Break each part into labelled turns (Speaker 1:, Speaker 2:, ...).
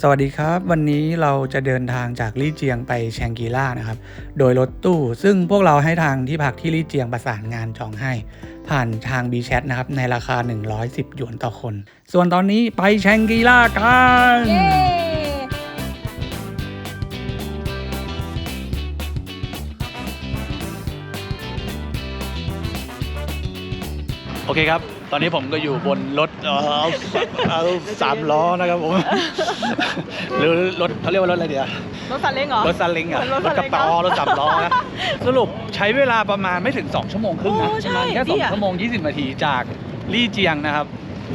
Speaker 1: สวัสดีครับ วันนี้เราจะเดินทางจากลี่เจียงไปแชงกีล่านะครับ โดยรถตู้ ซึ่งพวกเราให้ทางที่พักที่ลี่เจียงประสานงานจองให้ ผ่านทาง b ีแชทนะครับ ในราคา 110 หยวนต่อคน ส่วนตอนนี้ไปแชงกีล่ากัน
Speaker 2: เย้
Speaker 1: โอเคครับ อนนี้ผมก็อยู่บนรถเอ่อเอาสามล้อนะครับผม หรือรถเขาเรียกว่ารถอะไรเดียว
Speaker 2: รถซาเล้งเหรอ
Speaker 1: รถซาเล้งอะ
Speaker 2: รถ
Speaker 1: รถ
Speaker 2: ซาเล้
Speaker 1: กระ
Speaker 2: ง
Speaker 1: ป๋อ
Speaker 2: เนอะ
Speaker 1: รถสามล้อนะสรุปใช้เวลาประมาณไม่ถึง 2 ชั่วโมงครึ่งนะ
Speaker 2: โอ้
Speaker 1: ป
Speaker 2: ใช่
Speaker 1: ระมาณแค่
Speaker 2: ดี
Speaker 1: 2
Speaker 2: อะ
Speaker 1: ชั่วโมง 20 นาทีจากลี่เจียงนะครับ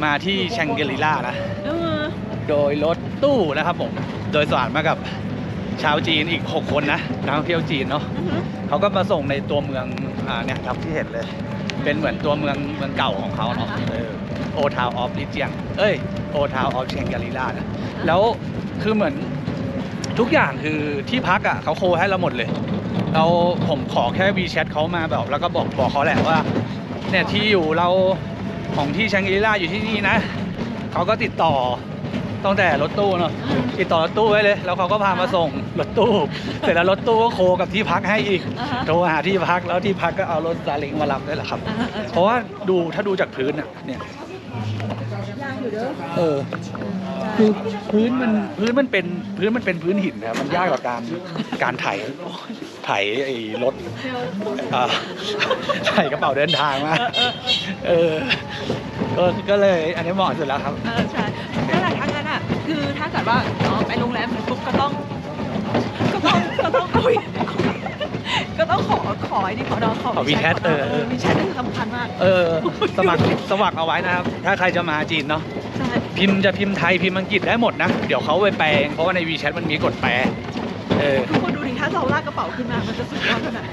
Speaker 1: มาที่แชงเกรีล่านะ
Speaker 2: เออ
Speaker 1: โดยรถตู้นะครับผม โดยสารมากับชาวจีนอีก 6 คนนะนักท่องเที่ยวจีนเนาะ
Speaker 2: อือหือ
Speaker 1: เขาก็มาส่งในตัวเมืองอ่าเนี่ยครับที่เห็นเลย เป็นเหมือนตัวเมืองเมืองเก่าของเขาเนาะโอทาวออฟลิเจียง เอ้ยโอทาวออฟเชงกาลีลานะแล้วคือเหมือนทุกอย่างคือที่พักอะเขาโคให้เราหมดเลย เราผมขอแค่วีแชทเขามาแบบ แล้วก็บอกบอกเขาแหละว่า เนี่ยที่อยู่เราของที่แชงกาลีลาอยู่ที่นี่นะเขาก็ติดต่อ ตั้งแต่รถตู้เนาะ
Speaker 2: อืม
Speaker 1: ติดต่อรถตู้ไว้เลย แล้วเขาก็พามาส่งรถตู้ เสร็จแล้วรถตู้ก็โคกับที่พักให้อีก
Speaker 2: อ่าฮะ
Speaker 1: โทรหาที่พักแล้วที่พักก็เอารถซาเล้งมารับด้วยแหละครับ
Speaker 2: อ่าเออ
Speaker 1: เพราะว่าดูถ้าดูจากพื้นอะเนี่ย
Speaker 2: ยางอยู่เด้อ
Speaker 1: เออคือพื้นมันพื้นมันเป็นพื้นมันเป็นพื้นหินนะมันยากกว่าการการไถไถไอ้รถอ่าไถกระเป๋าเดินทางมา
Speaker 2: เออเออ
Speaker 1: เออก็ก็เลยอันนี้เหมาะสุดแล้วครับ
Speaker 2: เออใช่ คือถ้าเกิดว่าอ๋อไปโรงแรมเสร็จปุ๊บก็ต้องก็ต้องก็ต้องคุยก็ต้องขอขอไอ้นี่ขอดอขอ
Speaker 1: ขอ WeChat เออ
Speaker 2: วีแชทนี่คือสำคัญมาก
Speaker 1: เออ สมัครสมัครเอาไว้นะครับ ถ้าใครจะมาจีนเนาะ
Speaker 2: ใช่
Speaker 1: พิมพ์จะพิมพ์ไทยพิมพ์อังกฤษได้หมดนะ เดี๋ยวเขาไปแปลเองเพราะว่าใน WeChat มันมีกดแปลเออ
Speaker 2: ทุกคนดูดิถ้าเราลากกระเป๋าขึ้นมา มันจะสุดยอดขนาดไหน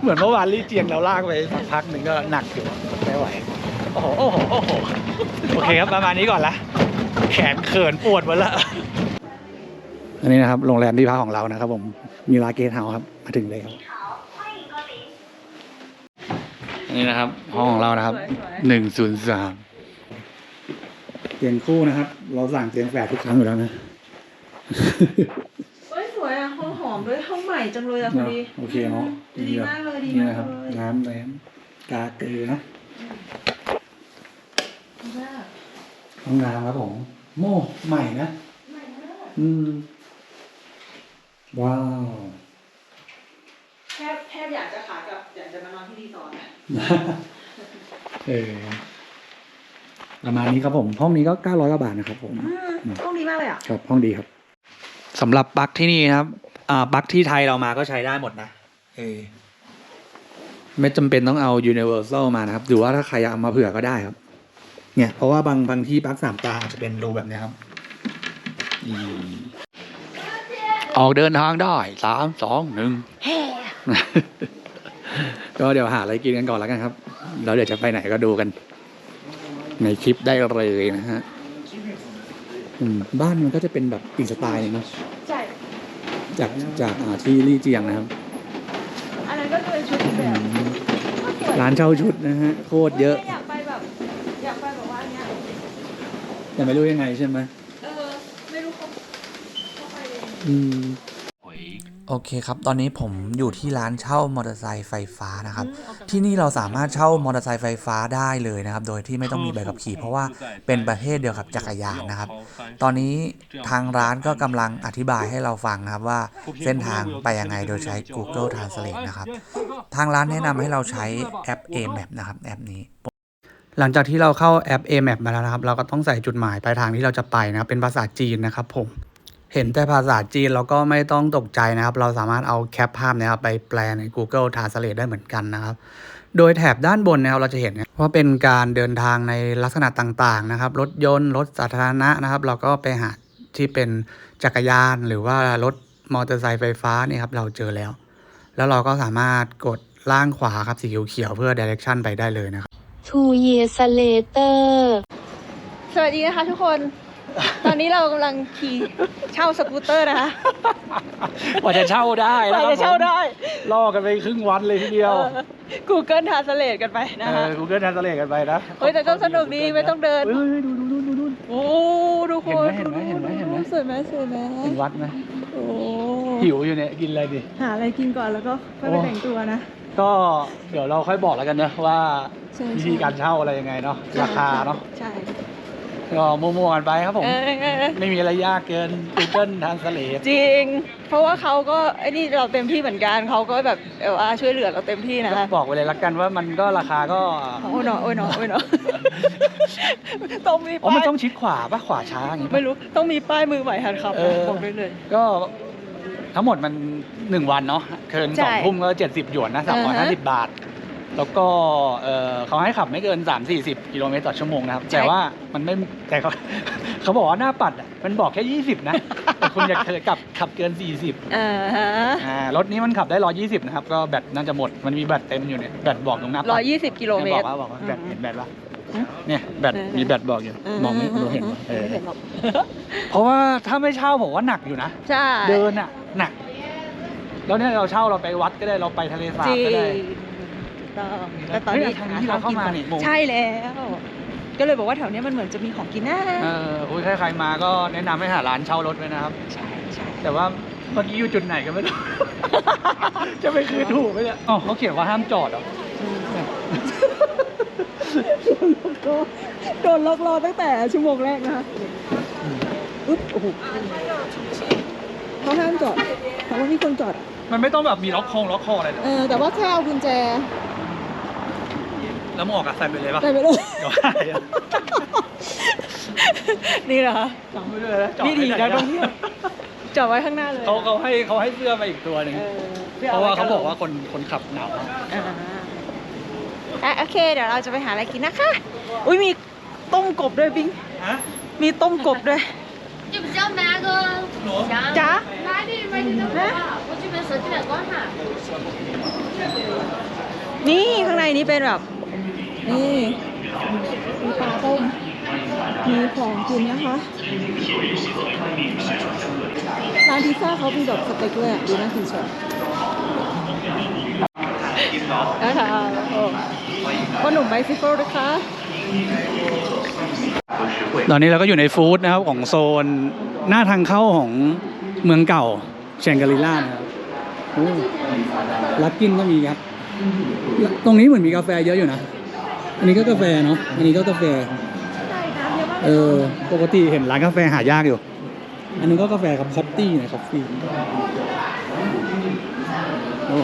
Speaker 1: เหมือนเมื่อวานลี่เจียงเราลากไปสักพักหนึ่งก็หนักอยู่ไม่ไหว โอ้โห โอ้โห โอ้โห โอเคครับ ประมาณนี้ก่อนละ แขนเขินปวดหมดละอันนี้นะครับโรงแรมที่พักของเรานะครับ ผมมีลาเกสเฮาครับ มาถึงแล้วอันนี้นะครับ ห้องของเรานะครับหนึ่งศูนย์สามเตียงคู่นะครับ เราสั่งเตียงแฝดทุกครั้งอยู่แล้วนะ
Speaker 2: เฮ้ยสวยอะห้องหอมด้วยห้องใหม่จังเลยอะพอดี
Speaker 1: โอเคเนาะ
Speaker 2: ดีมากเลยดี
Speaker 1: นี่
Speaker 2: มาก
Speaker 1: นะครับ
Speaker 2: เลย
Speaker 1: น้ำแรงกาเกลือนะ
Speaker 2: ดีมาก
Speaker 1: ห้องน้ำครับผม โม่ใหม่นะอืม ว้าว
Speaker 2: แทบแทบอยากจะขากลับอยากจะมานอนที่รีสอร์ทอะ
Speaker 1: เออประมาณนี้ครับผม ห้องนี้ก็เก้าร้อยกว่าบาทนะครับผม
Speaker 2: ห้องดีมากเลยอะ
Speaker 1: ครับ ห้องดีครับสำหรับปลั๊กที่นี่นะครับ อ่าปลั๊กที่ไทยเรามาก็ใช้ได้หมดนะ เออ ไม่จำเป็นต้องเอา universal มานะครับ หรือว่าถ้าใครอยากเอามาเผื่อก็ได้ครับ เนี่ย เพราะว่าบางบางที่ปลั๊กสามตาอาจจะเป็นรูแบบเนี้ยครับอืมออกเดินทางได้สามสองหนึ่งก็เดี๋ยวหาอะไรกินกันก่อนแล้วกันครับแล้วเดี๋ยวจะไปไหนก็ดูกัน ในคลิปได้เลยนะฮะอืมบ้านมันก็จะเป็นแบบอีกสไตล์หนึงเนอะ
Speaker 2: ใช่
Speaker 1: จากจากอ่าที่ลี่เจียงนะครับ
Speaker 2: อันนั้นก็จะเป็นชุดอีกแบบ
Speaker 1: ร้านเช่าชุดนะฮะโคตรเยอะ
Speaker 2: อยากไปแบบ อยากไปแบบว่าเนี้ย
Speaker 1: แต่ไม่รู้ยังไงใช่ไหม
Speaker 2: เออ ไม่รู้เขาเขาไปเอง
Speaker 1: อืม โอเคครับ ตอนนี้ผมอยู่ที่ร้านเช่ามอเตอร์ไซค์ไฟฟ้านะครับ ที่นี่เราสามารถเช่ามอเตอร์ไซค์ไฟฟ้าได้เลยนะครับ โดยที่ไม่ต้องมีใบขับขี่ เพราะว่าเป็นประเภทเดียวกับจักรยานนะครับ ตอนนี้ทางร้านก็กำลังอธิบายให้เราฟังนะครับว่าเส้นทางไปยังไงโดยใช้ Google Translate นะครับ ทางร้านแนะนำให้เราใช้แอป AMAP นะครับแอปนี้ หลังจากที่เราเข้าแอป AMAP มาแล้วนะครับ เราก็ต้องใส่จุดหมายปลายทางที่เราจะไปนะครับ เป็นภาษาจีนนะครับผม เห็นแต่ภาษาจีนเราก็ไม่ต้องตกใจนะครับ เราสามารถเอาแคปภาพนะครับไปแปลใน Google Translate ได้เหมือนกันนะครับ โดยแถบด้านบนนะครับเราจะเห็นว่าเป็นการเดินทางในลักษณะต่างๆนะครับ รถยนต์ รถสาธารณะนะครับ เราก็ไปหาที่เป็นจักรยานหรือว่ารถมอเตอร์ไซค์ไฟฟ้านี่ครับเราเจอแล้ว แล้วเราก็สามารถกดล่างขวาครับสีเขียวๆเพื่อ direction ไปได้เลยนะครับ
Speaker 3: Two years later
Speaker 2: สวัสดีนะคะทุกคน ตอนนี้เรากำลังขี่เช่าสกูตเตอร์นะคะ
Speaker 1: กว่าจะเช่าได้
Speaker 2: กว่าจะเช่าได้
Speaker 1: ล่อกันไปครึ่งวันเลยทีเดียว
Speaker 2: เออ Google Translate กันไปนะ
Speaker 1: เอ
Speaker 2: คะ
Speaker 1: อ Google Translate กันไปนะ
Speaker 2: เฮ้ยแต่ก็สนุกดีไม่ต้องเดิน
Speaker 1: เฮ้ยดูดูดูดูดู
Speaker 2: โอ้ดูคน
Speaker 1: เห็นไหมเห็นไหมเห็นไหม
Speaker 2: สวยไหมสวยไหม
Speaker 1: เห็นวัดไหม
Speaker 2: โอ้
Speaker 1: หิวอยู่เนี่ยกินอะไรดิ
Speaker 2: หาอะไรกินก่อนแล้วก็ค่อยไป
Speaker 1: โอ้
Speaker 2: แต่งตัวนะ
Speaker 1: ก็เดี๋ยวเราค่อยบอกแล้วกันนะว่า
Speaker 2: ใช่
Speaker 1: วิธีการเช่าอะไรยังไงเนาะราคาเนาะ
Speaker 2: ใช่
Speaker 1: ก็มั่วๆกันไปครับผม
Speaker 2: เออเออเออ
Speaker 1: ไม่มีอะไรยากเกิน Google Translate
Speaker 2: จริง เพราะว่าเขาก็ไอ้นี่เราเต็มที่เหมือนกันเขาก็แบบเออว่าช่วยเหลือเราเต็มที่นะ
Speaker 1: ก็บอกไปเลยละกันว่ามันก็ราคาก็
Speaker 2: โอ้ยหนอโอ้ยหนอโอ้ยหนอต้องมี
Speaker 1: อ๋อ
Speaker 2: ป้า
Speaker 1: มัน
Speaker 2: ย
Speaker 1: ต้องชิดขวาปะขวาช้าอย่างงี้ปะ
Speaker 2: ไม่รู้ต้องมีป้ายมือใหม่หันขับ
Speaker 1: เออ
Speaker 2: บอกได้เลย
Speaker 1: ก็ ทั้งหมดมันหนึ่งวันเนาะเกิน
Speaker 2: ใช่
Speaker 1: สองทุ่มก็เจ็ดสิบหยวนนะสามร้อยห้าสิบบาท แล้วก็เออเขาให้ขับไม่เกินสามสี่สิบกิโลเมตรต่อชั่วโมงนะครับ แต่ว่ามันไม่แต่เขาเขาบอกว่าหน้าปัดอะมันบอกแค่ยี่สิบนะ แต่คุณอยากเคยขับขับเกินสี่สิบ
Speaker 2: อ่าฮะ
Speaker 1: อ่ารถนี้มันขับได้ร้อยี่สิบนะครับ ก็แบตน่าจะหมดมันมีแบตเต็มอยู่เนี่ยแบตบอกตรงหน้าปัด
Speaker 2: ร้อยยี่สิบกิโลเม
Speaker 1: บอ
Speaker 2: ต
Speaker 1: ก
Speaker 2: ร
Speaker 1: ว่าบอกว่าแบต
Speaker 2: อืม
Speaker 1: เห็นแบตปะ
Speaker 2: อืม
Speaker 1: เนี่ยแบต
Speaker 2: เออ
Speaker 1: มีแบตบอกอยู่มองไม่รู้เห็นปะเออ
Speaker 2: ไม่เห็นหรอก
Speaker 1: เพราะว่าถ้าไม่เช่าผมว่าหนักอยู่นะ
Speaker 2: ใช่
Speaker 1: เดินอะ หนัก แล้วเนี่ยเราเช่าเราไปวัดก็ได้เราไปทะเลสา
Speaker 2: จ
Speaker 1: บ
Speaker 2: ริง
Speaker 1: ก็ได้
Speaker 2: ต้องแต่ตอนนี้
Speaker 1: เฮ้ยทางนี้ที่เราเข้ามานี่โม
Speaker 2: ใช่แล้ว ก็เลยบอกว่าแถวเนี้ยมันเหมือนจะมีของกินนะ
Speaker 1: เอออุ้ยถ้าใครมาก็แนะนำให้หาร้านเช่ารถไว้นะครับ
Speaker 2: ใช่ใช่
Speaker 1: แต่ว่าเมื่อกี้อยู่จุดไหนก็ไม่รู้ จะไปคืนถูกไหมเนี่ยอ๋อเขาเขียนว่าห้ามจอดเหรอ
Speaker 2: โดนล็อกรอตั้งแต่ชั่วโมงแรกนะคะ อุ๊บโอ้โห เขาห้ามจอดแต่ว่ามีคนจอด
Speaker 1: มันไม่ต้องแบบมีล็อกคงล็อกคออะไรเหรอ
Speaker 2: เออแต่ว่าแค่เอากุญแจ
Speaker 1: แล้วมึงออกกับใส่ไปเลยปะ
Speaker 2: ไปไปเลย
Speaker 1: เดี๋ยวหายอะ
Speaker 2: นี่เหรอคะ
Speaker 1: จำไม่ได้แล้วจอด
Speaker 2: นี่ดี
Speaker 1: ไว้ไห
Speaker 2: นักท่องเที่ยวจอดไว้ข้างหน้าเลย
Speaker 1: เขาเขาให้เขาให้เสื้อไปอีกตัวหนึ่ง
Speaker 2: ออ
Speaker 1: เพราะว่าเขาบอกว่าคนคนขับหนาว
Speaker 2: อ่าอะโอเค เดี๋ยวเราจะไปหาอะไรกินนะคะ อุ้ยมีต้มกบด้วยบิง
Speaker 1: ฮะ
Speaker 2: มีต้มกบด้วย
Speaker 4: 要不要拿个
Speaker 1: หนู
Speaker 4: 枪？
Speaker 2: จ๊ะ
Speaker 4: 来的买的怎么样？我这边手机来关哈。
Speaker 2: นี่ข้างในนี้เป็นแบบ นี่ มีปลาต้ม มีของกินนะคะ ร้านพิซซ่าเขามีแบบสเต็กด้วยอ่ะ ดูน่ากินเชียวนะคะโอ้พ่อหนุ่มไบซิเคิลนะคะ
Speaker 1: ตอนนี้เราก็อยู่ในฟู้ดนะครับของโซนหน้าทางเข้าของเมืองเก่าเชงกรีล่านะครับโอ้ลักกินก็มีครับ ตรงนี้เหมือนมีกาแฟเยอะอยู่นะ อันนี้ก็กาแฟเนาะ อันนี้ก็กาแฟ เออ ปกติเห็นร้านกาแฟหายากอยู่ อันนี้ก็กาแฟครับคอฟตี้นะคอฟฟี่โอ้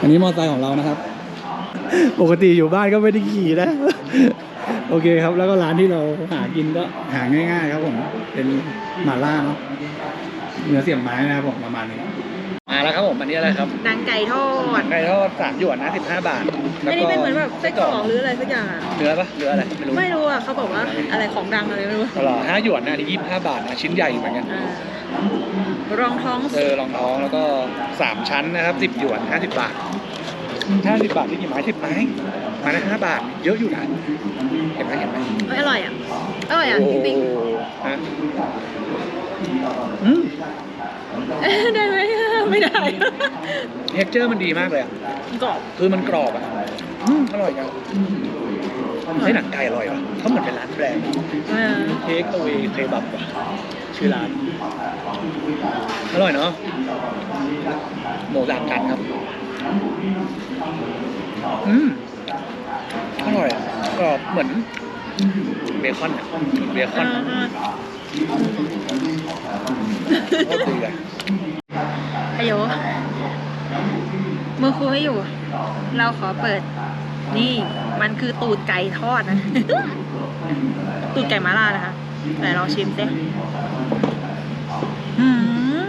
Speaker 1: อันนี้มอเตอร์ไซค์ของเรานะครับ ปกติอยู่บ้านก็ไม่ได้ขี่นะ โอเคครับ แล้วก็ร้านที่เราหากินก็หาง่าย ๆ ครับผม เป็นหม่าล่าเนาะเนื้อเสียบไม้นะครับผมประมาณนี้ มาแล้วครับผมอันนี้อะไรครับ
Speaker 2: นางไก่ทอด
Speaker 1: ไก่ทอดสามหยวนนะสิบห้าบาท
Speaker 2: อันนี้เป็นเหมือนแบบไส้กรอกหรืออะไรสักอย่างอะ
Speaker 1: เนื้อปะเนื้ออะไรไม่รู้
Speaker 2: ไม่รู้อะเขาบอกว่าอะไรของดังอะไรไม่รู้
Speaker 1: ตลอดห้าหยวนนะอันนี้ยี่สิบห้าบาทนะชิ้นใหญ่เหมือนกัน
Speaker 2: อ่ารองท้อง
Speaker 1: เออรองท้องแล้วก็สามชั้นนะครับสิบหยวนห้าสิบบาท ห้าสิบบาทที่กี่ไม้สิบไม้ไม้ละห้าบาท เยอะอยู่นะเห็นไหมเห็นไหม
Speaker 2: ไม่อร่อยอะ อร่อยอะจริง
Speaker 1: โอ้ฮะอืม
Speaker 2: ๆได้ไหมไม่ได้
Speaker 1: เท็กเจอร์มันดีมากเลยอะ
Speaker 2: กรอบ
Speaker 1: คือมันกรอบอะอืมอร่อยจังใช้หนังไก่อร่อยว่ะเขาเหมือนเป็นร้านแบรนด์
Speaker 2: อ่า
Speaker 1: เค้กเอาเวเคบับว่ะชื่อร้าน อร่อยเนาะหมูดางกันครับ อืมอร่อยอะกรอบเหมือนเบคอนอะเบคอนอะโคตรดีอะ
Speaker 2: อายุมือครูให้อยู่ เราขอเปิด นี่มันคือตูดไก่ทอดนะ ตูดไก่มาล่านะคะไหนลองชิมสิอื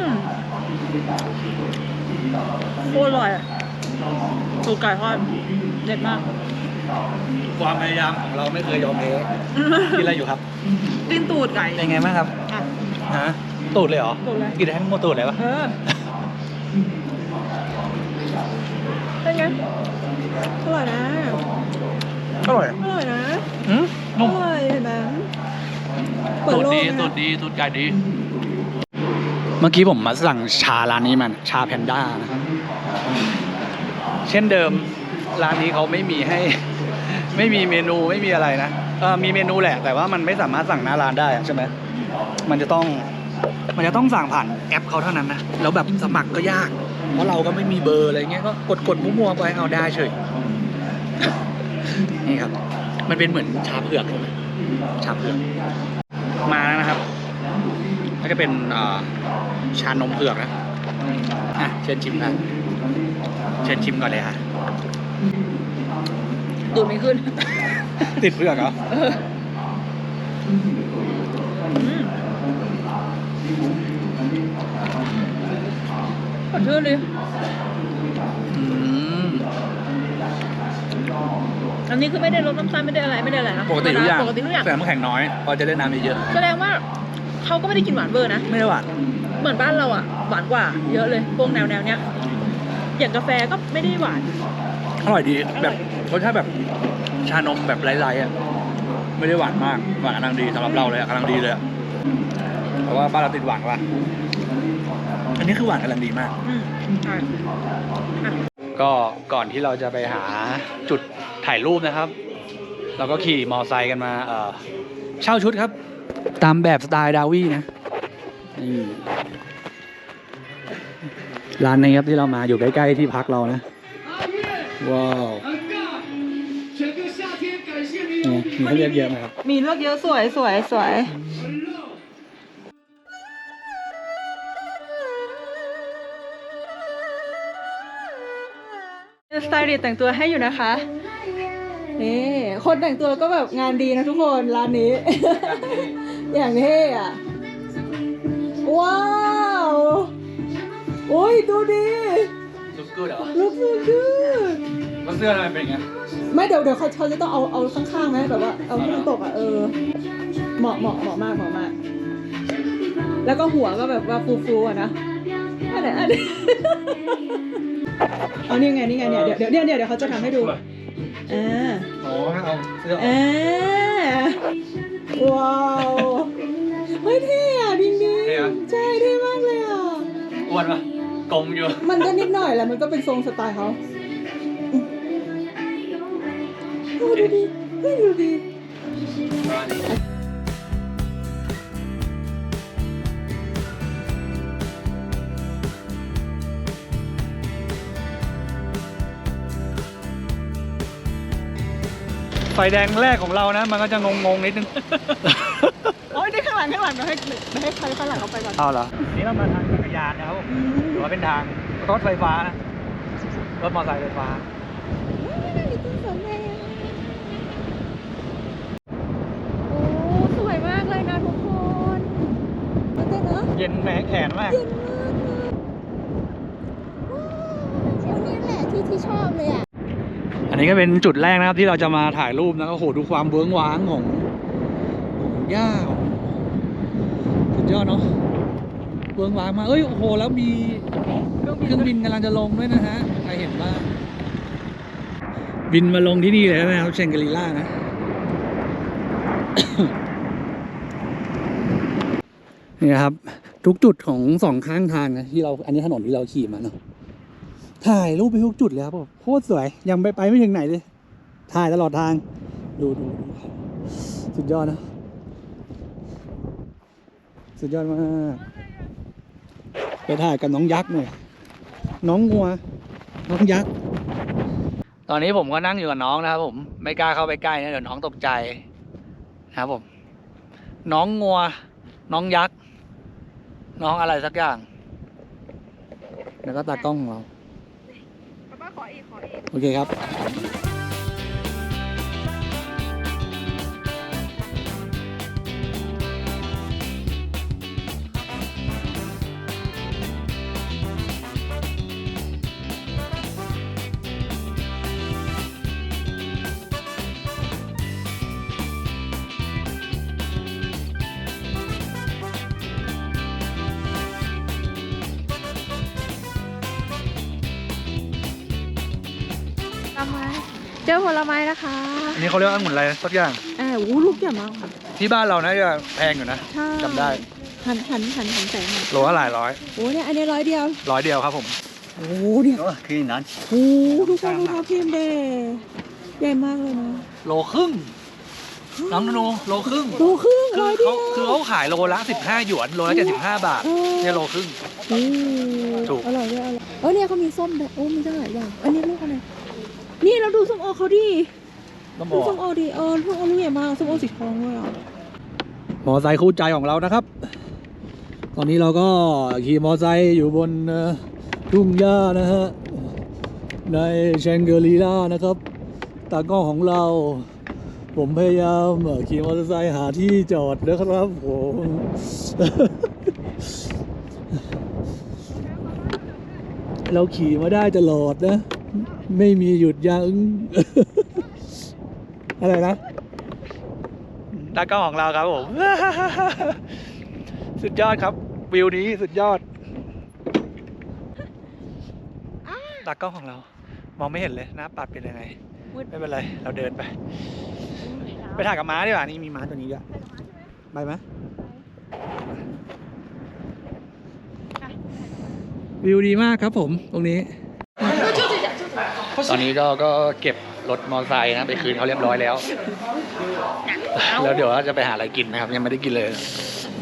Speaker 2: มโคตรอร่อย อะตูดไก่ทอดเด็ดมาก
Speaker 1: ความพยายามของเราไม่เคยยอมแพ้กินอะไรอยู่ครับ
Speaker 2: กินตูดไก่
Speaker 1: เป็นไงบ้างครับ
Speaker 2: อะ
Speaker 1: ฮะตูดเลยเหรอ
Speaker 2: ตูดเลย
Speaker 1: กินได้ทั้งหมดตูดเลยปะ
Speaker 2: เออเป็นไงอร่อยนะ
Speaker 1: อร่อย
Speaker 2: อร่อยนะ
Speaker 1: อืม
Speaker 2: อ
Speaker 1: นุ่ม
Speaker 2: ร่อยเห็นไหมเปิด
Speaker 1: สูต
Speaker 2: โล
Speaker 1: ร
Speaker 2: ก
Speaker 1: ดี
Speaker 2: นะ
Speaker 1: สูตรดีสูตรไก่ดี เมื่อกี้ผมมาสั่งชาร้านนี้มัน ชาแพนด้านะครับ เช่นเดิมร้านนี้เขาไม่มีให้ไม่มีเมนูไม่มีอะไรนะเออมีเมนูแหละ แต่ว่ามันไม่สามารถสั่งหน้าร้านได้ใช่ไหมมันจะต้องมันจะต้องสั่งผ่านแอปเขาเท่านั้นนะแล้วแบบสมัครก็ยาก เพราะเราก็ไม่มีเบอร์อะไรเงี้ยก็กดกดมั่วๆไปเอาได้เฉยนี่ครับ มันเป็นเหมือนชาเผือกใช่ไหมชาเผือกมาแล้วนะครับก็จะเป็นชานมเผือกนะอะเชิญชิมครับ เชิญชิมก่อนเลยค่ะ
Speaker 2: ดูดไม่ขึ้น
Speaker 1: ติดเผือกเหรอ
Speaker 2: ขอชื่อดิ
Speaker 1: อืม
Speaker 2: อันนี้คือไม่ได้ลดน้ำตาลไม่ได้อะไรไม่ได้อะไรนะ
Speaker 1: ปกติทุกอย่าง
Speaker 2: ปกติทุกอย่าง
Speaker 1: แต่น้ำแข็งน้อยพอจะได้น้ำเยอะ
Speaker 2: แสดงว่าเขาก็ไม่ได้กินหวานเบอร์นะ
Speaker 1: ๆไม่ได้หวาน
Speaker 2: เหมือนบ้านเราอะ หวานกว่า เยอะเลยพวกแนวแนวๆเนี้ย อย่างกาแฟก็ไม่ได้หวาน
Speaker 1: อร่อยดีแบบรสชาติแบบชานมแบบไร้ๆอะไม่ได้หวานมากหวานกำลังดีสำหรับเราเลยอะกำลังดีเลยอะเพราะว่าบ้านเราติดหวานว่ะอันนี้คือหวานกำลังดีมาก
Speaker 2: อืมใช่
Speaker 1: ก็ก่อนที่เราจะไปหาจุดถ่ายรูปนะครับ เราก็ขี่มอไซค์กันมาเอ่อเช่าชุดครับ ตามแบบสไตล์ดาวี่นะนี่ ร้านนี้ครับที่เรามาอยู่ใกล้ๆที่พักเรานะ ว้าวเนี่ยมีให้เลือกเยอะไหมครับ
Speaker 2: มีเลือกเยอะสวยสวยสวย สไตลิสต์แต่งตัวให้อยู่นะคะ นี่คนแต่งตัวก็แบบงานดีนะทุกคนร้านนี้ อย่างเท่อะ ยดูดี
Speaker 1: ลุกกูเหรอ
Speaker 2: look so good
Speaker 1: แล้วเสื้อทำไมเป็นอย่างเงี้ย
Speaker 2: ไม่เดี๋ยวเดี๋ยวเขาเขาจะต้องเอาเอาข้างๆไหมแบบว่าเอาที่มันตกอะเออ เหมาะเหมาะเหมาะมากเหมาะมาก แล้วก็หัวก็แบบว่าฟูๆอะนะอันไหนอันนี้เอานี่ไงนี่ไงเนี่ยเดี๋ยวเดี๋ยวเดี๋ยวเดี๋ยวเขาจะทำให้ดูอ่า
Speaker 1: โอ้ให้เอาเสื้อออก
Speaker 2: อ่าว้าวเฮ้ยเท่อะดิงดิง
Speaker 1: เท่อะ
Speaker 2: ใช่เท่มากเลยอะ
Speaker 1: อ้วนปะ กลมอยู่
Speaker 2: มันก็นิดหน่อยแหละมันก็เป็นทรงสไตล์เขาโอ้ดูดีเฮ้ยดูดี
Speaker 1: ฟแดงแรกของเรานะ มันก็จะงงๆนิดนึง
Speaker 2: โอ้ยได้ข้างหลังข้างหลังเดี๋ยวให้เดี๋ยวให้ใครข้างหลังเอาไปก่อน
Speaker 1: เอาเหรอ นี่เรามาทางจักรยานนะครับผมหรือว่าเป็นทางรถไฟฟ้านะ รถมอเตอร์ไซค์ไฟฟ้า
Speaker 2: โอ้สวยมากเลยนะทุกคนมาเต้นเนอะ
Speaker 1: เย็นแหมแขนมาก
Speaker 2: เย็นมากเลยว้าววันนี้แหละที่ที่ชอบเลยอะ
Speaker 1: อั นี้ก็เป็นจุดแรกนะครับที่เราจะมาถ่ายรูปนะโอ้โหดูความเบื้องว้างของของหญ้าของสุดยอดเนาะเบื้องว้างมาเอ้ยโอ้โหแล้วมีเครื่องบินกำลังจะลงด้วยนะฮะใครเห็นบ้างบินมาลงที่นี่เลยนะครับเชงกรีล่านะนี่ครับ ทุกจุดของสองข้างทางนะที่เราอันนี้ถนนที่เราขี่มาเนาะ ถ่ายรูปไปทุกจุดเลยครับผมโคตรสวย ยังไปไปไม่ถึงไหนเลย ถ่ายตลอดทาง ดูดูสุดยอดนะ สุดยอดมาก ไปถ่ายกับน้องยักษ์หน่อย น้องงัว น้องยักษ์ ตอนนี้ผมก็นั่งอยู่กับน้องนะครับผม ไม่กล้าเข้าไปใกล้นะเดี๋ยวน้องตกใจนะครับผม น้องงัว น้องยักษ์ น้องอะไรสักอย่าง แล้วก็ตากล้องของเรา โอเคครับ
Speaker 2: เขา
Speaker 1: เรียกอัาองุ่นอะไรสักอย่าง
Speaker 2: อ่าอ้ลูกใหญ่มาก
Speaker 1: ที่บ้านเรานะจะแพงอยู่นะ
Speaker 2: ใช่
Speaker 1: จำได้
Speaker 2: หันหันหันหันแสง
Speaker 1: โลละหลายร้อย
Speaker 2: โอ้เนี่ยอันนี้ร้อยเดียว
Speaker 1: ร้อยเดียวครับผม
Speaker 2: โอ้เนี่ย
Speaker 5: คือนั้น
Speaker 2: โอ้ทุกคนดูเท้าเข้มแดงใหญ่มากเลยนะ
Speaker 1: โลครึ่งน้องโนโลครึ่ง
Speaker 2: โลครึ่ง
Speaker 1: คื
Speaker 2: ร้
Speaker 1: อ
Speaker 2: ยเดีย
Speaker 1: ขา
Speaker 2: ว
Speaker 1: คือเขาขายโลละสิบห้าหยวนโลละเจ็ดสิบห้า
Speaker 2: บาท
Speaker 1: เนี่ยโลครึ่ง
Speaker 2: โอ
Speaker 1: ถูก
Speaker 2: อร่อยด้วยอร่อยเออเนี่ยเขามีส้มด้วยโอ้มีตั้งหลายอย่างอันนี้ลูกอะไรนี่เราดูส้มโอเขาดี
Speaker 1: ต้องบ
Speaker 2: ดู
Speaker 1: อก
Speaker 2: ส้มโอดิเออส้มโอลูกใหญ่มากส้มโอสีทองด้วยอะ
Speaker 1: มอไซค์คู่ใจของเรานะครับ ตอนนี้เราก็ขี่มอไซค์อยู่บนเอ่อทุ่งหญ้านะฮะ ในแชงเกอรีล่านะครับ ตากล้องของเรา ผมพยายามเอ่อขี่มอเตอร์ไซค์หาที่จอดนะครับผม เราขี่มาได้ตลอดนะ ไม่มีหยุดยัง้ง อะไรนะตากล้องของเราครับผม สุดยอดครับ วิวนี้สุดยอดตากล้องของเรา มองไม่เห็นเลยหน้าปัดเป็นยังไง ไม่เป็นไร เราเดินไป ไปถ่ายกับม้าดีกว่านี่มีม้าตัวนี้ด้วยไปไหมวิวดีมากครับผมตรงนี้ ตอนนี้ก็ก็เก็บ รถมอเตอร์ไซค์นะไปคืนเขาเรียบร้อยแล้ว แล้วเดี๋ยวจะไปหาอะไรกินนะครับ ยังไม่ได้กินเลย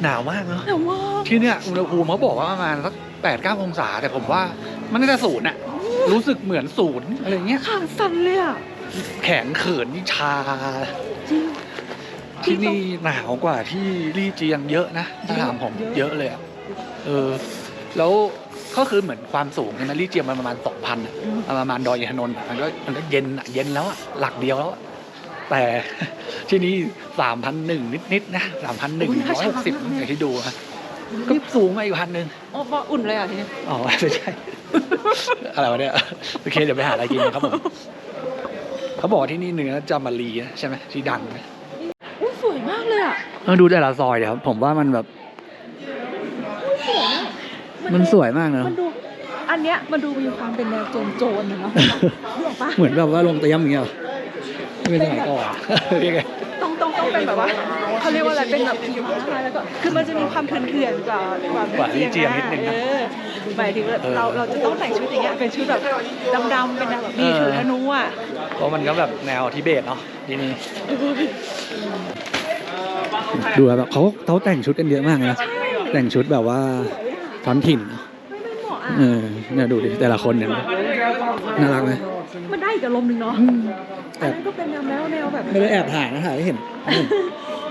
Speaker 1: หนาวมากเนาะ
Speaker 2: แต่ว่า
Speaker 1: ที่เนี่ยอุณหภูมิเขาบอกว่าประมาณสักแปดเก้าองศา แต่ผมว่ามันน่าจะศูนย์อะรู้สึกเหมือนศูนย์อะไรเงี้ย
Speaker 2: ขาสั่นเลยอะ
Speaker 1: แขนเขินนี่ชา
Speaker 2: จริง
Speaker 1: ที่นี่หนาวกว่าที่ลี่เจียงเยอะนะถ้าถามผมเยอะเลยอะเออ แล้ว ก็คือเหมือนความสูงใช่ไหมลี่เจียงมันประมาณสองพันอะประมาณดอยอินทนนท์อะมันก็มันก็เย็นอะเย็นแล้วอะหลักเดียวแล้วอะแต่ที่นี่สามพันหนึ่งนิดๆนะสามพันหนึ่งร้อยหกสิบอย่างที่ดูอะก็สูงมาอีกพันหนึ่ง
Speaker 2: โอ้อุ่นเลยอะทีนี้
Speaker 1: อ๋อไม่ใช่อะไรวะเนี่ยโอเคเดี๋ยวไปหาอะไรกินนะครับผมเขาบอกว่าที่นี่เนื้อจามารีนะใช่ไหมที่ดังนะ
Speaker 2: อุ้ยสวยมากเลยอะ
Speaker 1: เออดูแต่ละซอยเดี๋ยวผมว่ามันแบบ มันสวยมากนะ
Speaker 2: มันดูอันเนี้ยมันดูมีความเป็นแนวโจรโจรๆนะเนาะรู้ออกปะ
Speaker 1: เหมือนแบบว่าลงเตรียมอย่างเงี้ยเหรอไม่เป็นสมัยก่อนเรียกไง
Speaker 2: ต้องต้องต้องเป็นแบบว่าเขาเรียกว่าอะไรเป็นแบบผีม้าแล้วก็คือมันจะมีความเถื่อนๆกว่าก
Speaker 1: ว่า
Speaker 2: ว่า
Speaker 1: ลิเจียงนิดนึงนะ
Speaker 2: เออหมายถึงว่า
Speaker 1: เออ
Speaker 2: เราเราจะต้องแต่งชุดอย่างเงี้ยเป็นชุดแบบดำๆเป็นแบบมี
Speaker 1: เออ
Speaker 2: ถือธนูอะ
Speaker 1: เพราะมันก็แบบแนวทิเบตเนาะที่นี่ดูแบบเขาเขาแต่งชุดกันเยอะมากเลยนะแต่งชุดแบบว่า ท้อนถิ่น
Speaker 2: ไม่ไม่เหมาะอะ
Speaker 1: เออเนี่ยดูดิแต่ละคนเนี่ยน่ารักไหม
Speaker 2: มันได้อีกอารมณ์หนึ่งเนาะ
Speaker 1: แอ
Speaker 2: อัน
Speaker 1: บ
Speaker 2: นั้นก็เป็นแนวแนวแนวแบบ
Speaker 1: ไม่ได้แอบถ่ายนะถ่ายให้เห็น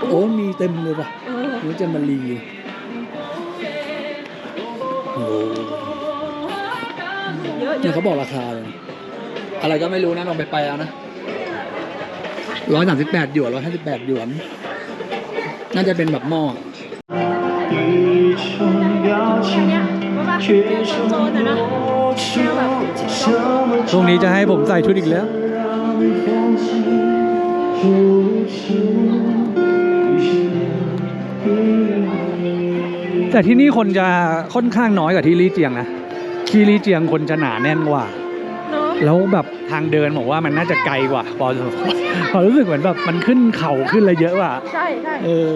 Speaker 1: โอ้มีเต็มเลยป่ะ
Speaker 2: เออ
Speaker 1: รู้จะมารีโอ้
Speaker 2: เยอะเย
Speaker 1: เนี่ย
Speaker 2: อะ
Speaker 1: เขาบอกราคาเลยอะไรก็ไม่รู้นะลองไปไปเอานะร้อยสามสิบแปดหยวนร้อยห้าสิบแปดหยวน น่าจะเป็นแบบหม้อ
Speaker 2: นี้ยว่าปะแนวโจรๆอะเนาะแนวแบบ
Speaker 1: พรุ่งนี้จะให้ผมใส่ชุดอีกแล้วแต่ที่นี่คนจะค่อนข้างน้อยกว่าที่ลี่เจียงนะที่ลี่เจียงคนจะหนาแน่นกว่า
Speaker 2: เนาะ
Speaker 1: แล้วแบบทางเดินผมว่ามันน่าจะไกลกว่าพอพอรู้สึกเหมือนแบบมันขึ้นเขาขึ้นอะไรเยอะว่ะ
Speaker 2: ใช่ใช่
Speaker 1: เออ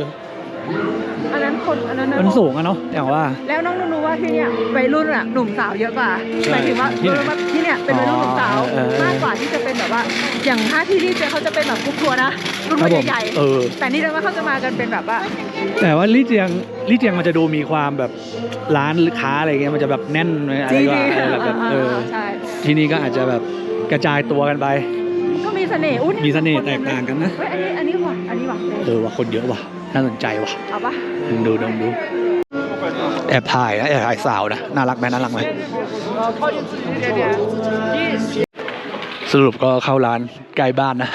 Speaker 2: อันนั้นคนอันนั้น
Speaker 1: มันสูงอะเนาะอย่างว่า
Speaker 2: แล้วน้องนูว่าที่เนี่ยวัยรุ่นอะหนุ่มสาวเยอะกว่า
Speaker 1: ใช่
Speaker 2: หมายถึงว่า
Speaker 1: ที่ไหน
Speaker 2: ว่าที่เนี่ยเป็นวัยรุ่นหนุ่มสาว
Speaker 1: อ๋อเออเออ
Speaker 2: มากกว่าที่จะเป็นแบบว่า อย่างถ้าที่นี่เจเขาจะเป็นแบบกรุ๊ปทัวร์นะรุ่น
Speaker 1: ครับผม
Speaker 2: ใหญ่
Speaker 1: เออ
Speaker 2: ๆแต่นี่เราว่าเขาจะมากันเป็นแบบว่า
Speaker 1: แต่ว่าลี่เจียงลี่เจียงมันจะดูมีความแบบร้านค้าอะไรเงี้ยมันจะแบบแน่นอะไรก็เออแบบเออ
Speaker 2: ใช่
Speaker 1: ที่นี่ก็อาจจะแบบกระจายตัวกันไป
Speaker 2: ก็มีเสน่ห์อุ้ย
Speaker 1: มีเสน่ห์แตกต่างกันนะ
Speaker 2: เฮ้ยอันนี้อันนี้ว่ะอันนี้ว่ะ
Speaker 1: เออว่าคนเยอะว่ะ น่าสนใจว่ะ
Speaker 2: เอาปะ
Speaker 1: ลองดูลองดู แอบถ่ายนะแอบถ่ายสาวนะน่ารักไหมน่ารักไหมสรุปก็เข้าร้านใกล้บ้านนะ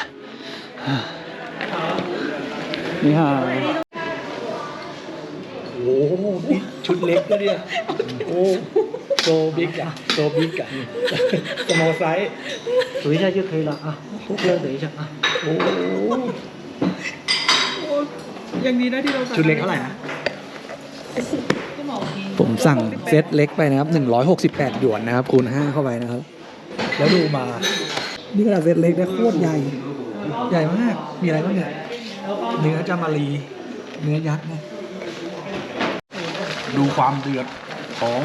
Speaker 1: นี่ฮะโอ้โหนี่ชุดเล็กก็เนี่ย โอ้โซบิ๊กอะโซบิ๊กอะสมอไซส์
Speaker 5: 数一下就可以了啊，不要等一下啊。
Speaker 1: โ อ้
Speaker 2: ยังดีนะที่เรา
Speaker 1: ชุดเล็กเท่าไหร่นะ ผมสั่งเซตเล็กไปนะครับ 168 หยวนนะครับ คูณ 5 เข้าไปนะครับ แล้วดูมา นี่ขนาดเซตเล็กนะโคตรใหญ่ ใหญ่มาก มีอะไรบ้างเนี่ย เนื้อจามารี
Speaker 6: เนื้อยักษ์นะดูความเดือดของ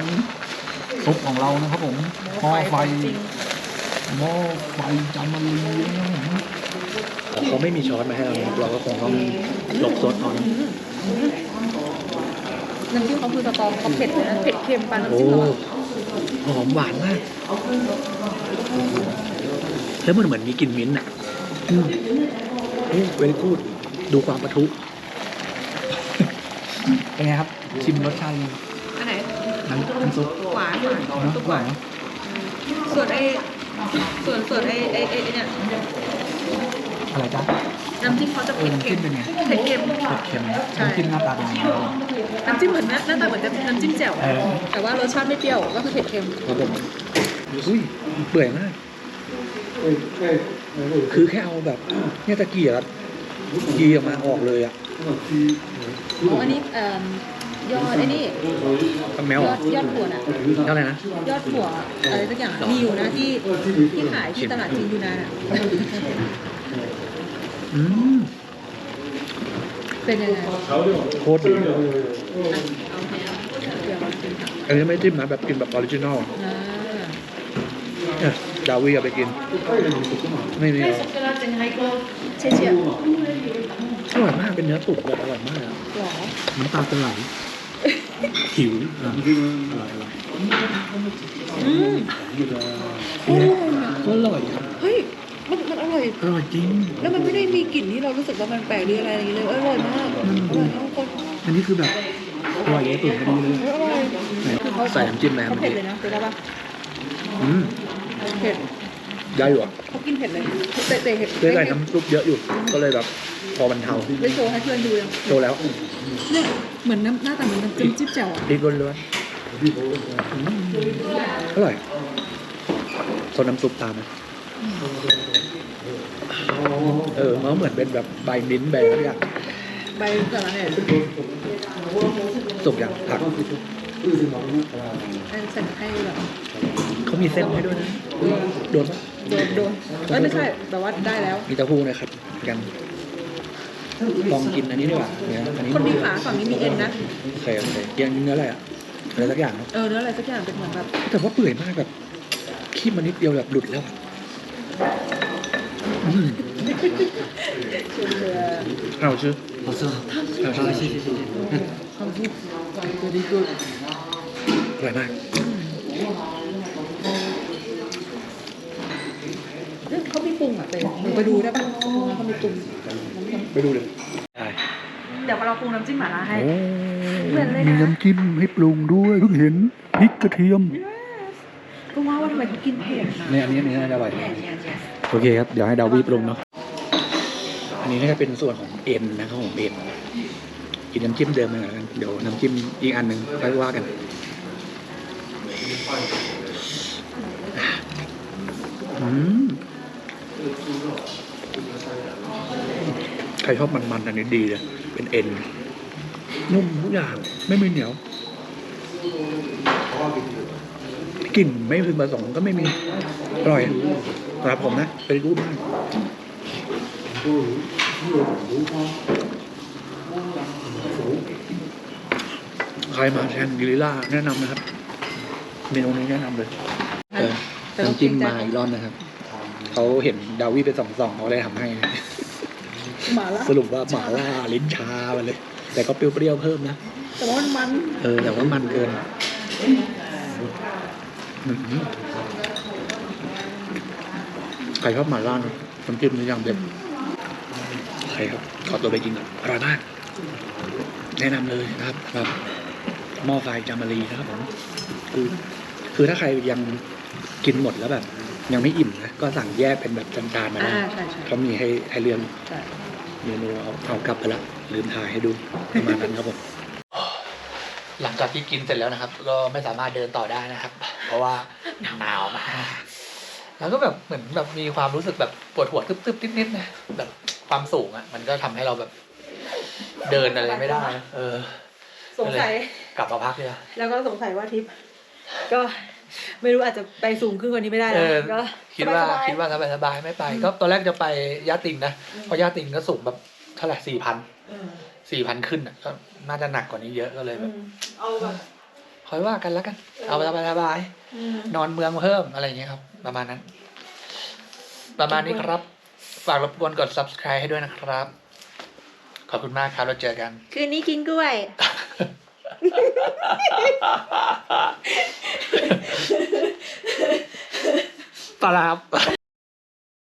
Speaker 6: ซุปของเรานะครับผมหม้อไฟ
Speaker 2: จริง
Speaker 6: หม้อไฟจามารีนะครับผม
Speaker 1: เขาไม่มีช้อนมาให้เราเนี่ยเราก็คงต้องหลบซดเอานะ
Speaker 2: น้ำจิ้มเขาคือสตอเขาเผ็ดเลยนะเผ็ดเค็มปลาน้ำ
Speaker 1: โอ้
Speaker 2: จิ้มเขาอะ
Speaker 1: หอมหวานมาก แล้วมันเหมือนมีกลิ่นมิ้นท์อะอืมโอ้เวลี่กูดดูความปะทุ
Speaker 6: เป็นไงครับ ชิมรสชาติ
Speaker 2: อันไหน
Speaker 6: น้ำน้ำซุป
Speaker 2: หวานหวาน
Speaker 6: เนอะ
Speaker 2: ซุป
Speaker 6: ห
Speaker 2: หวาวา
Speaker 6: นน
Speaker 2: ส่วนไอ้ส่วนส่วนไอ้ไอ้ไอ้ไอ้เนี่ย
Speaker 6: อะไรจ๊ะ
Speaker 2: น้ำจิ้มเขาจะ
Speaker 6: เออ
Speaker 2: เผ็ด
Speaker 6: น้ำ
Speaker 2: เค็
Speaker 6: จิ้ม
Speaker 2: ม
Speaker 6: เป็นไง
Speaker 2: เผ็ดเค็ม
Speaker 6: เผ็ดเค็ม
Speaker 2: ใช่
Speaker 6: น้ำจิ้มหน้าตาเป็นยังไงครับผม
Speaker 2: น้ำจิ้มเหมือนหน้าหน้าตาเหมือนน้ำจิ้มแจ่ว
Speaker 6: เออ
Speaker 2: แต่ว่ารสชาติไม่เปรี้ยวก็คือเผ็ดเค็ม
Speaker 1: ครับผมอุ้ยเปื่อยมากคือแค่เอาแบบเนี่ยตะเกียบกีออกมาออกเลยอะ
Speaker 2: อ๋ออันนี้เอ่อยอดไอ้นี่
Speaker 1: ทำแมวยเหร
Speaker 2: อ
Speaker 1: อ
Speaker 2: ดยอดถั่วน่ะ
Speaker 1: เท่าไหร่นะ
Speaker 2: ยอดถั่วอะไรสักอย่างมีอยู่นะที่ที่ขายที่ตลาดจีนยูนานอะ
Speaker 1: อืม
Speaker 2: เป็นยังไง
Speaker 1: โคตรดี
Speaker 2: อะเอาแฮมเดี๋ยวมากินค่ะ
Speaker 1: อันนี้ไม่จิ้มนะแบบกินแบบออริจินอล
Speaker 2: อ่า
Speaker 1: เนี่ยดาวีเอาไปกิน ไม่มีหรอก
Speaker 2: เชี่ยเชี่ย
Speaker 1: อร่อยมากเป็นเนื้อตุ๋นแบบอร่อยมากอะ
Speaker 2: หรอ
Speaker 1: น้ำตาจะไหลหิวอะอร่อยอร่อย
Speaker 2: อืม
Speaker 1: ก็อร่อยครับ
Speaker 2: เฮ้ย มันมันอร่อย
Speaker 1: อร่อยจริง
Speaker 2: แล้วมันไม่ได้มีกลิ่นที่เรารู้สึกว่ามันแปลกหรืออะไรอย่างเงี้ยเลยอร่อยมากอร่อยมากคน
Speaker 1: อันนี้คือแบบอร่อยเนื้อตุ๋นพอดีเลย
Speaker 2: อร่อย
Speaker 1: ไหนใส่น้ำจิ้มแม่
Speaker 2: เขาเผ็ดเลยนะเป็นไรปะ
Speaker 1: อืม
Speaker 2: เผ็ด
Speaker 1: ได้อยู่อะ
Speaker 2: เขากินเผ็ดเลยเตะเตะเผ็ด
Speaker 1: ได้ใส่น้ำซุปเยอะอยู่ก็เลยแบบพอมันเทา
Speaker 2: ได้โชว์ให้เพื่อนดูยัง
Speaker 1: โตแล้ว
Speaker 2: เนี่ยเหมือนน้ำหน้าตาเหมือนน้ำจิ้มจิ้มแจ่วอะ
Speaker 1: พริกล้วนๆอืมอร่อยโซนน้ำซุปตามนะ เออมันเหมือนเป็นแบบใบมิ้นใบอะไรอย่าง
Speaker 2: ใบสาระเนี่ย
Speaker 1: สุกอย่างผัก
Speaker 2: ให้ใส่ให้แบบ
Speaker 1: เขามีเส้นให้ด้วยนะโดนปะ
Speaker 2: โดนโดนเอ้ยไม่ใช่แต่ว่าได้แล้ว
Speaker 1: มีเต้าหู้นะครับกันลองกินอันนี้ดีกว่าเนื้ออันนี้
Speaker 2: คนมีขาฝั่งนี้มีเอ็นนะ
Speaker 1: โอเคโอเคยังเนื้ออะไรอะอะไรสักอย่างเนอะ
Speaker 2: เออเนื้ออะไรสักอย่างเป็นเหมือนแบบ
Speaker 1: แต่ว่าเปื่อยมากแบบขี้มันนิดเดียวแบบหลุดแล้วอะ อืม
Speaker 2: ชุนเรือ
Speaker 1: เราชื่อ
Speaker 7: 好吃吗？
Speaker 1: เราชื่อ
Speaker 7: 谢谢谢谢。
Speaker 2: ความสุขตัวดีกูด
Speaker 1: อร่อยมาก
Speaker 2: เนี่ยเขามีปรุงอ่ะเต้หนูไปดูได้ปะเขามีปรุง
Speaker 1: ไปดูเลยใช่
Speaker 2: เดี๋ยวเราปรุงน้ำจิ้มหม่าล่าให้
Speaker 1: โอ้
Speaker 2: เหมือนเลยนะ
Speaker 1: มีน้ำจิ้มให้ปรุงด้วยเพิ่งเห็นพริกกระเทียม
Speaker 2: ก็ว่าว่าทำไมเขากินเผ็ด
Speaker 1: เนี่ยอันนี้อันนี้น่าจะอร่อย
Speaker 2: เนี่ยเนี่ยเนี่ย
Speaker 1: โอเคครับ เดี๋ยวให้ดาวีปรุงเนาะอันนี้น่าจะเป็นส่วนของเอ็นนะครับผมเอ็นกินน้ำจิ้มเดิมไปก่อนแล้วกันเดี๋ยวน้ำจิ้มอีกอันหนึ่งค่อยว่ากันอืมใครชอบมันๆอันนี้ดีเลยเป็นเอ็นนุ่มทุกอย่างไม่มีเหนียว กลิ่นไม่พึงประสงค์ก็ไม่มีอร่อยสำหรับผมนะเป็นรูปมากใครมาแทนกิริล่าแนะนำนะครับ เมนูนี้แนะนำเลยเออน้ำจิ้มมาอีกรอบนะครับเขาเห็นดาวี่เป็นสองสองเขาเลยทำให้
Speaker 2: หม่าล่า
Speaker 1: สรุปว่าหมาล่าลิ้นชาไปเลย แต่ก็เปรี้ยวๆเพิ่มนะ
Speaker 2: แต่ว่ามันมัน
Speaker 1: เออ แต่ว่ามันเกิน อื้อหือใครชอบหมาล่านะน้ำจิ้มนี่อย่างเด็ดใครครับ ขอตัวไปกินก่อนอร่อยมาก แนะนำเลยนะครับแบบหม้อไฟจามารีนะครับผมคือคือถ้าใครยังกินหมดแล้วแบบ ยังไม่อิ่มนะก็สั่งแยกเป็นแบบจานๆมา
Speaker 2: อ่า
Speaker 1: ได้
Speaker 2: ใช่ใช่
Speaker 1: เขามีให้ให้เลือก
Speaker 2: ใช่
Speaker 1: เมนูเอาเอากลับไปละลืมถ่ายให้ดูประมาณนั้นครับผมหลังจากที่กินเสร็จแล้วนะครับ ก็ไม่สามารถเดินต่อได้นะครับ เพราะว่าหนาวมากแล้วก็แบบเหมือนแบบมีความรู้สึกแบบปวดหัวตึ๊บๆนิดๆนะแบบความสูงอะ มันก็ทำให้เราแบบเดินอะไรไม่ได้ เออ
Speaker 2: สงสัย
Speaker 1: กลับมาพักเลย
Speaker 2: แล้วก็สงสัยว่าทิปก็ไม่รู้อาจจะไปสูงขึ้นกว่านี้ไม่ได้
Speaker 1: เอ
Speaker 2: แล้ว
Speaker 1: อ
Speaker 2: ก็
Speaker 1: คิดว่า
Speaker 2: สบยๆ
Speaker 1: คิดว่าสบายสบายๆไม่ไป ก็ตอนแรกจะไปยะติงนะเพราะยะติงก็สูงแบบเท่าไหร่สี่พัน
Speaker 2: เออ
Speaker 1: สี่พันขึ้นอะก็น่าจะหนักกว่านี้เยอะก็เลยแบบ
Speaker 2: เอาแบบ
Speaker 1: คอยว่ากันแล้วกัน เอาสบายสบายๆนอนเมืองเพิ่มอะไรอย่างเงี้ยครับ ประมาณนั้น ประมาณนี้ครับ ฝากรบกวนกด subscribe ให้ด้วยนะครับ ขอบคุณมากครับเราเจอกัน
Speaker 2: คืนนี้กินกล้วย
Speaker 1: ต่อแล้วครับ